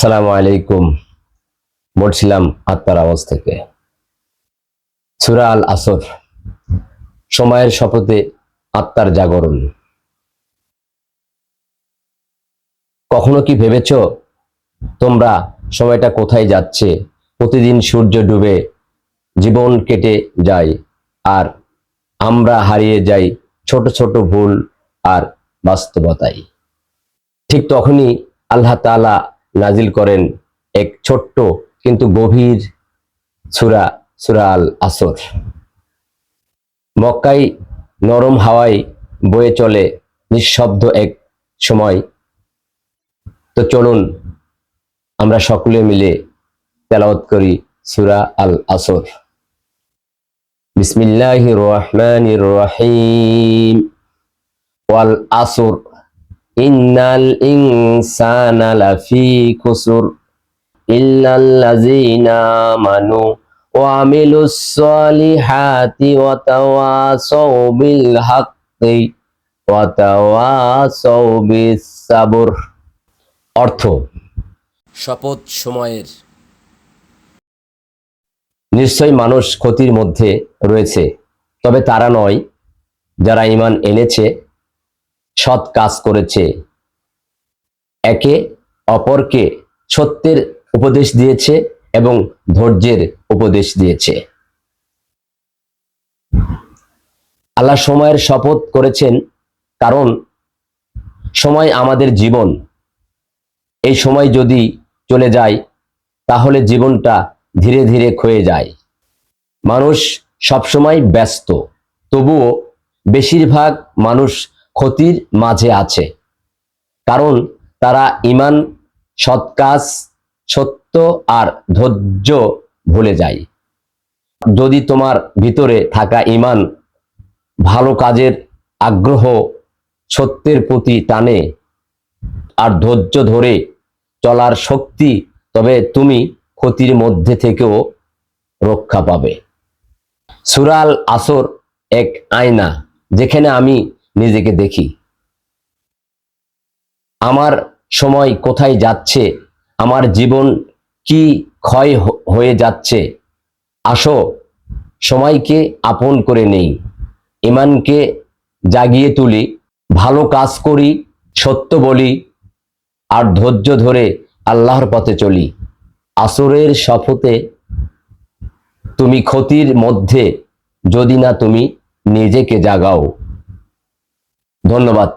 আসসালামু আলাইকুম। বলছিলাম আত্মার আওয়াজ থেকে। সুরা আল আসর, সময়ের শপথে আত্মার জাগরণ। কখনো কি ভেবেছ তোমরা সময়টা কোথায় যাচ্ছে? প্রতিদিন সূর্য ডুবে জীবন কেটে যায় আর আমরা হারিয়ে যাই ছোট ছোট ভুল আর বাস্তবতায় ঠিক তখনই আল্লাহ তাআলা নাজিল করেন এক ছোট্ট কিন্তু গভীর সুরা সুরা আল আসর। মক্কাই নরম হাওয়ায় বয়ে চলে নিঃশব্দ এক সময়। তো চলুন আমরা সকলে মিলে তেলাওয়াত করি সুরা আল আসর। বিসমিল্লাহির রহমানির রহিম। ওয়াল আসর ইন্নাল ইনসানা লাফি খুসুর ইল্লাল্লাযীনা আমানু ওয়া আমিলুস সলিহাতি ওয়া তাওয়াসাউ বিল হাক্কি ওয়া তাওয়াসাউ বিস সাবর অর্থ, শপথ সময়ের। নিশ্চয় মানুষ ক্ষতির মধ্যে রয়েছে, তবে তারা নয় যারা ইমান এনেছে সৎ কাজ করেছে। একে অপরকে সত্যের উপদেশ দিয়েছে এবং ধৈর্যের উপদেশ দিয়েছে। আল্লাহ সময়ের শপথ করেছেন, কারণ সময় আমাদের জীবন। এই সময় যদি চলে যায়, তাহলে জীবনটা ধীরে ধীরে ক্ষয়ে যায়। মানুষ সবসময় ব্যস্ত, তবুও বেশিরভাগ মানুষ ক্ষতির মাঝে আছে। কারণ তারা ইমান সৎ কাজ, সত্য আর ধৈর্য ভুলে যায়। যদি তোমার ভিতরে থাকা ইমান ভালো কাজের আগ্রহ সত্যের প্রতি টানে আর ধৈর্য ধরে চলার শক্তি, তবে তুমি ক্ষতির মধ্যে থেকেও রক্ষা পাবে। সুরাল আসর এক আয়না, যেখানে আমি নিজেকে দেখি। আমার সময় কোথায় যাচ্ছে? আমার জীবন কি ক্ষয় হয়ে যাচ্ছে? আসো, সময়কে আপন করে নেই। ইমানকে জাগিয়ে তুলি। ভালো কাজ করি, সত্য বলি, আর ধৈর্য ধরে আল্লাহর পথে চলি। আসরের শপথে তুমি ক্ষতির মধ্যে, যদি না তুমি নিজেকে জাগাও। ধন্যবাদ।